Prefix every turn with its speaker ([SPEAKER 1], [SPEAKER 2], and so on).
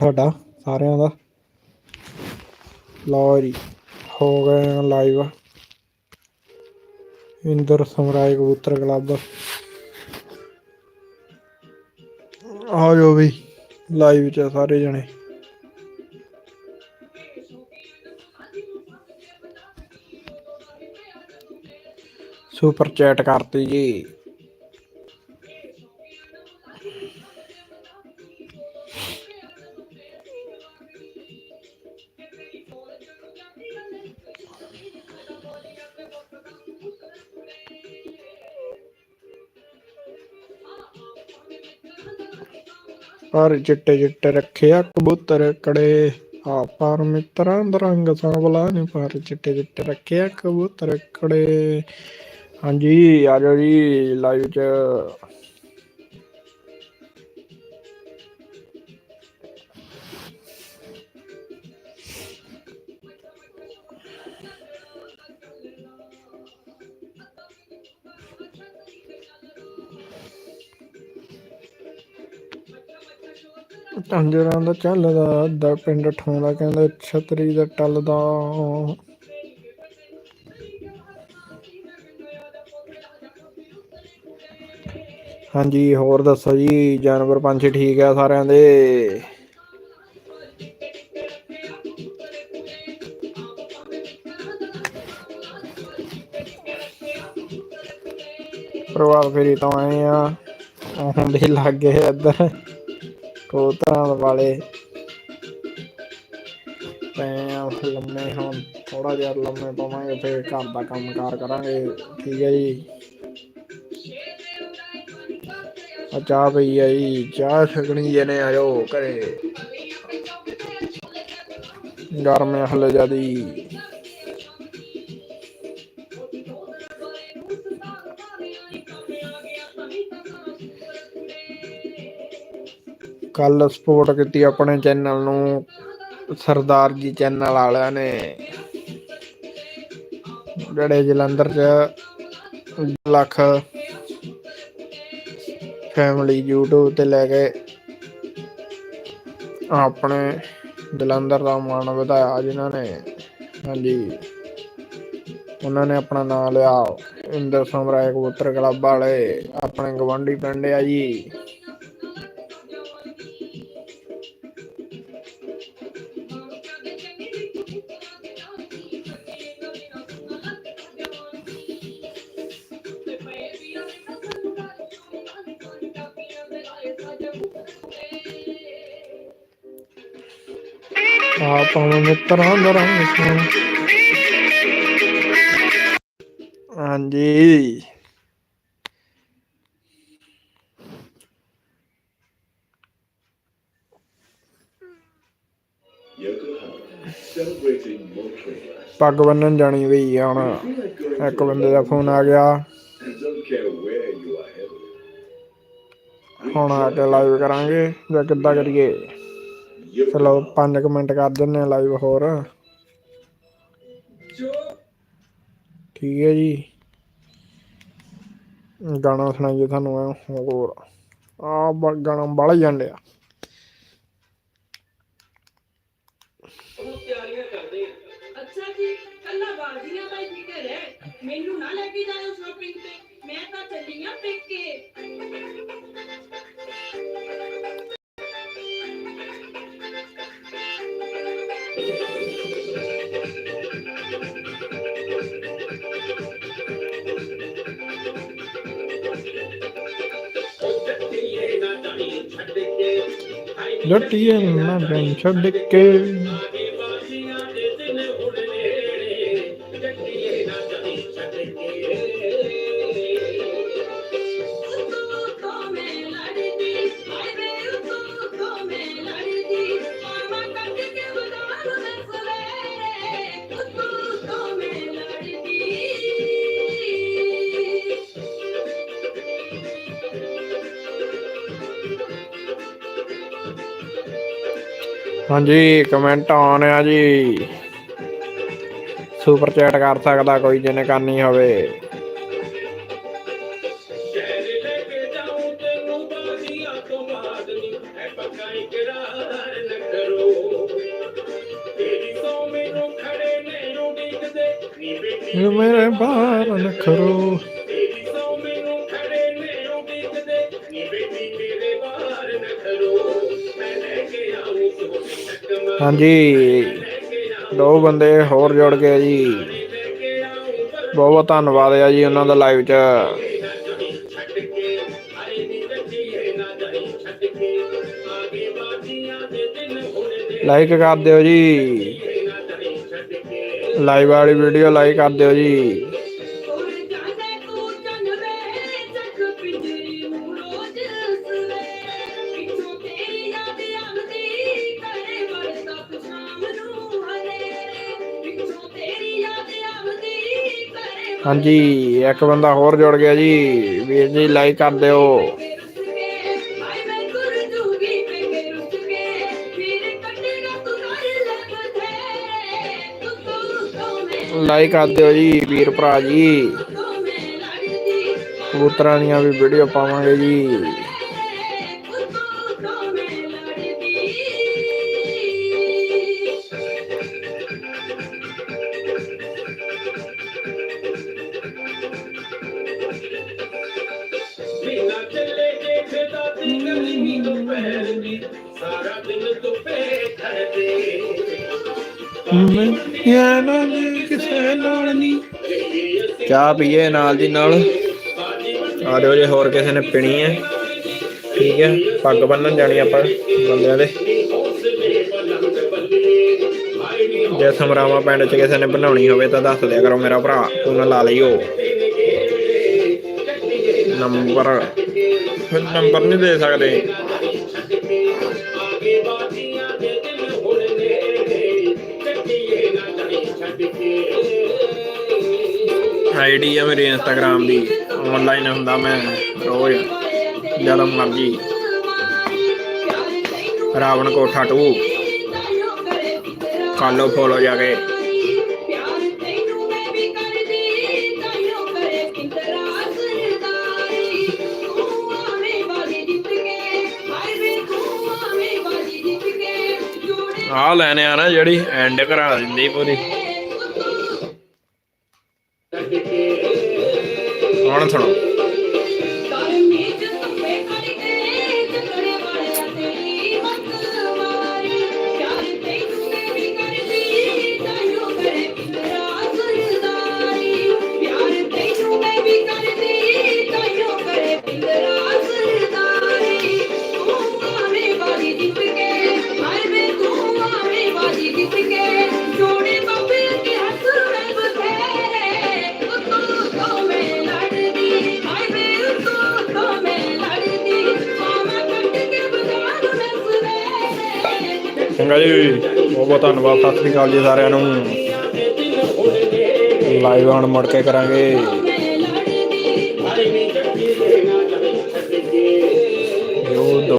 [SPEAKER 1] ਤੁਹਾਡਾ ਸਾਰਿਆਂ ਦਾ। ਲਓ ਜੀ, ਹੋ ਗਏ ਲਾਈਵ ਇੰਦਰ ਸਮਰਾਏ ਕਬੂਤਰ ਕਲੱਬ। ਆ ਜਾਓ ਵੀ ਲਾਈਵ ਚ ਸਾਰੇ ਜਣੇ। ਸੁਪਰ ਚੈਟ ਕਰਤੀ ਜੀ। ਪਰ ਚਿੱਟੇ ਚਿੱਟੇ ਰੱਖਿਆ ਕਬੂਤਰ ਕੜੇ। ਆ ਪਰ ਮਿੱਤਰਾਂ ਦਾ ਰੰਗ ਸਾਂਵਲਾ ਨਹੀਂ ਪਰ ਚਿੱਟੇ ਚਿੱਟੇ ਰੱਖਿਆ ਕਬੂਤਰ ਕੜੇ। ਹਾਂਜੀ, ਆ ਜਾਓ ਜੀ ਲਾਈਵ ਚ। ਟਾਂਜਰਾਂ ਦਾ ਚੱਲਦਾ ਅੱਧਾ ਪਿੰਡ ਠਾਉਂਦਾ ਕਹਿੰਦਾ ਛਤਰੀ ਦਾ ਟੱਲਦਾ। ਹਾਂਜੀ, ਹੋਰ ਦੱਸੋ ਜੀ, ਜਾਨਵਰ ਪੰਛੀ ਠੀਕ ਆ ਸਾਰਿਆਂ ਦੇ? ਪ੍ਰਭਾਤ ਫੇਰੀ ਤੋਂ ਆਏ ਆ ਹੁਣ ਦੇ ਲੱਗੇ ਇੱਧਰ। ਕਬੂਤਰਾਂ ਵਾਲੇ। ਪਏ ਲੰਮੇ ਹਾਂ ਥੋੜਾ ਜਿਹਾ ਲੰਮੇ ਪਵਾਂਗੇ, ਫਿਰ ਘਰ ਦਾ ਕੰਮਕਾਰ ਕਰਾਂਗੇ। ਠੀਕ ਹੈ ਜੀ। ਆ ਚਾਹ ਪਈ ਆ ਜੀ। ਚਾਹ ਛਕਣੀ ਜਨੇ ਆਇਓ ਘਰੇ। ਗਰਮ ਆ ਹਲੇ ਜਿਆਦੀ। ਕੱਲ ਸਪੋਰਟ ਕੀਤੀ ਆਪਣੇ ਚੈਨਲ ਨੂੰ, ਸਰਦਾਰ ਜੀ ਚੈਨਲ ਵਾਲਿਆਂ ਨੇ। ਜਿਹੜੇ ਜਲੰਧਰ ਚ ਲੱਖ ਫੈਮਿਲੀ YouTube ਤੇ ਲੈ ਕੇ ਆਪਣੇ ਜਲੰਧਰ ਦਾ ਮਾਣ ਵਧਾਇਆ ਜਿਨ੍ਹਾਂ ਨੇ। ਹਾਂਜੀ। ਉਹਨਾਂ ਨੇ ਆਪਣਾ ਨਾਮ ਲਿਆ, ਇੰਦਰ ਸਮਰਾਏ ਕਬੂਤਰ ਕਲੱਬ ਵਾਲੇ, ਆਪਣੇ ਗਵਾਂਢੀ ਪਿੰਡ ਆ ਜੀ। ਆ ਪਾਉਣ ਮਿੱਤਰਾਂ ਦਾ ਰੰਗ ਸੋਹਣਾ ਹਾਂਜੀ ਪੱਗ ਬੰਨਣ ਜਾਣੀ ਵੀ ਆ ਹੁਣ ਇੱਕ ਬੰਦੇ ਦਾ ਫੋਨ ਆ ਗਿਆ ਹੁਣ ਆ ਕੇ ਲਾਈਵ ਕਰਾਂਗੇ ਜਾਂ ਕਿੱਦਾਂ ਕਰੀਏ ਚਲੋ 5 ਮਿੰਟ ਕਰ ਦਿੰਨੇ ਲਾਈਵ ਹੋਰ। ਠੀਕ ਹੈ ਜੀ। ਗਾਣਾ ਸੁਣਾਈਏ ਤੁਹਾਨੂੰ ਹੋਰ। ਆ ਗਾਣਾ ਬਾਲਾ ਹੀ ਜਾਂਦੇ ਆ
[SPEAKER 2] ਮੈਨੂੰ ਨਾ ਲੈ ਕੇ ਜਾਇਓ ਸ਼ਾਪਿੰਗ ਤੇ, ਮੈਂ ਤਾਂ ਚੱਲੀ ਆ ਪੇਕੇ।
[SPEAKER 3] ਹਾਈ
[SPEAKER 1] ਨਾ ਬੈਂ ਛੱਡ ਕੇ। ਹਾਂਜੀ ਕਮੈਂਟ ਆਨ ਆ ਜੀ। ਸੁਪਰ ਚੈਟ ਕਰ ਸਕਦਾ ਕੋਈ ਜਿਹਨੇ ਕਰਨੀ ਹੋਵੇ। ਮੇਰੇ ਬਾਹਰ
[SPEAKER 3] ਨਾ
[SPEAKER 1] ਹਾਂਜੀ। ਦੋ ਬੰਦੇ ਹੋਰ ਜੁੜ ਗਏ ਜੀ। ਬਹੁਤ ਬਹੁਤ ਧੰਨਵਾਦ ਆ ਜੀ ਉਹਨਾਂ ਦਾ ਲਾਈਵ 'ਚ। ਲਾਈਕ ਕਰ ਦਿਓ ਜੀ। ਲਾਈਵ ਵਾਲੀ ਵੀਡੀਓ ਲਾਈਕ ਕਰ ਦਿਓ ਜੀ। ਹਾਂਜੀ, ਇੱਕ ਬੰਦਾ ਹੋਰ ਜੁੜ ਗਿਆ ਜੀ। ਵੀਰ ਜੀ ਲਾਈਕ ਕਰ ਦਿਓ। ਲਾਈਕ ਕਰ ਦਿਓ ਜੀ, ਵੀਰ ਭਰਾ ਜੀ। ਕਬੂਤਰਾਂ ਦੀਆਂ ਵੀ ਵੀਡੀਓ ਪਾਵਾਂਗੇ ਜੀ।
[SPEAKER 2] ਤੇ
[SPEAKER 3] ਗਰਮੀ ਦੁਪਹਿਰ ਸਾਰਾ ਦਿਨ ਧੁੱਪੇ ਖੜਦੇ
[SPEAKER 1] ਮੈਂ ਨਾ ਜੀ ਕਿਸੇ ਨਾਲ ਨਹੀਂ ਚਾਹ ਪੀਏ ਨਾਲ ਦੀ ਨਾਲ। ਆ ਦਿਓ ਜੇ ਹੋਰ ਕਿਸੇ ਨੇ ਪੀਣੀ ਹੈ। ਠੀਕ ਹੈ, ਪੱਗ ਬੰਨਣ ਜਾਣੀ ਆਪਾਂ ਬੰਦਿਆਂ ਦੇ। ਜੇ ਸਮਰਾਵਾ ਪਿੰਡ ਚ ਕਿਸੇ ਨੇ ਬਣਾਉਣੀ ਹੋਵੇ ਤਾਂ ਦੱਸ ਦਿਆ ਕਰੋ ਮੇਰਾ ਭਰਾ ਫੋਨ ਲਾ ਲਈਓ। ਨੰਬਰ ਫਿਰ ਨੰਬਰ ਨਹੀਂ ਦੇ ਸਕਦੇ। ਆਈਡੀ ਆ ਮੇਰੀ ਇੰਸਟਾਗ੍ਰਾਮ ਦੀ। ਆਨਲਾਈਨ ਹੁੰਦਾ ਮੈਂ ਰੋਜ਼, ਜਦੋਂ ਮਰਜ਼ੀ। ਰਾਵਣ ਕੋਠਾ 2 ਕਰ ਲਓ ਫੋਲੋ ਜਾ ਕੇ।
[SPEAKER 2] ਜੋੜੇ
[SPEAKER 1] ਆਹ ਲੈਣੇ ਆ ਨਾ ਜਿਹੜੀ ਐਂਡ ਕਰਾ ਦਿੰਦੀ ਪੂਰੀ। ਹੁਣ ਸੁਣੋ। ਚੰਗਾ ਜੀ। ਬਹੁਤ ਬਹੁਤ ਧੰਨਵਾਦ। ਸਤਿ ਸ੍ਰੀ ਅਕਾਲ ਜੀ ਸਾਰਿਆਂ ਨੂੰ। ਲਾਈਵ ਆਉਣ ਮੁੜ ਕੇ ਕਰਾਂਗੇ।